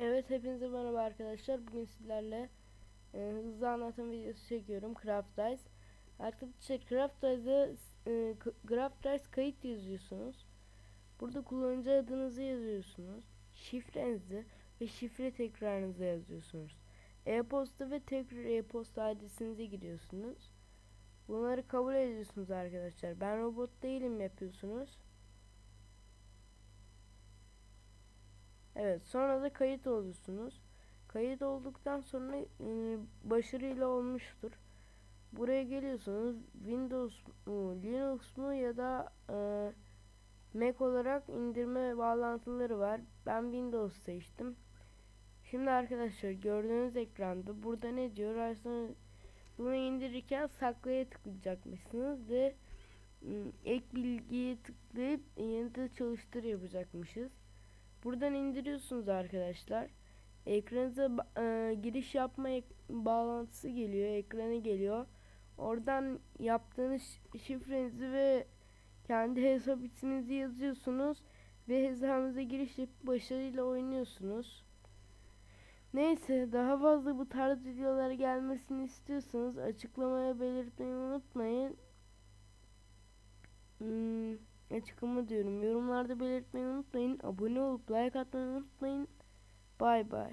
Evet hepinize merhaba arkadaşlar. Bugün sizlerle e, hızlı anlatım videosu çekiyorum. Craft Dice. Arkadaşlar Craft Dice'da e, Craft Dice kayıt yazıyorsunuz. Burada kullanıcı adınızı yazıyorsunuz. Şifrenizi ve şifre tekrarınızı yazıyorsunuz. E-posta ve tekrar e-posta adresinize giriyorsunuz. Bunları kabul ediyorsunuz arkadaşlar. Ben robot değilim yapıyorsunuz. Evet sonra da kayıt oluyorsunuz. Kayıt olduktan sonra e, başarıyla olmuştur. Buraya geliyorsunuz. Windows mu, Linux mu ya da e, Mac olarak indirme bağlantıları var. Ben Windows seçtim. Şimdi arkadaşlar gördüğünüz ekranda burada ne diyor? Aslında bunu indirirken saklaya tıklayacakmışsınız ve m, ek bilgiye tıklayıp yeniden çalıştır yapacakmışız. Buradan indiriyorsunuz arkadaşlar. Ekranınıza e, giriş yapma bağlantısı geliyor, ekranı geliyor. Oradan yaptığınız şi- şifrenizi ve kendi hesap isminizi yazıyorsunuz ve hesabınıza giriş yapıp başarıyla oynuyorsunuz. Neyse daha fazla bu tarz videolar gelmesini istiyorsanız açıklamaya belirtmeyi unutmayın. Hmm, açıklama diyorum. Yorumlarda belirtmeyi unutmayın. Abone olup like atmayı unutmayın. Bay bay.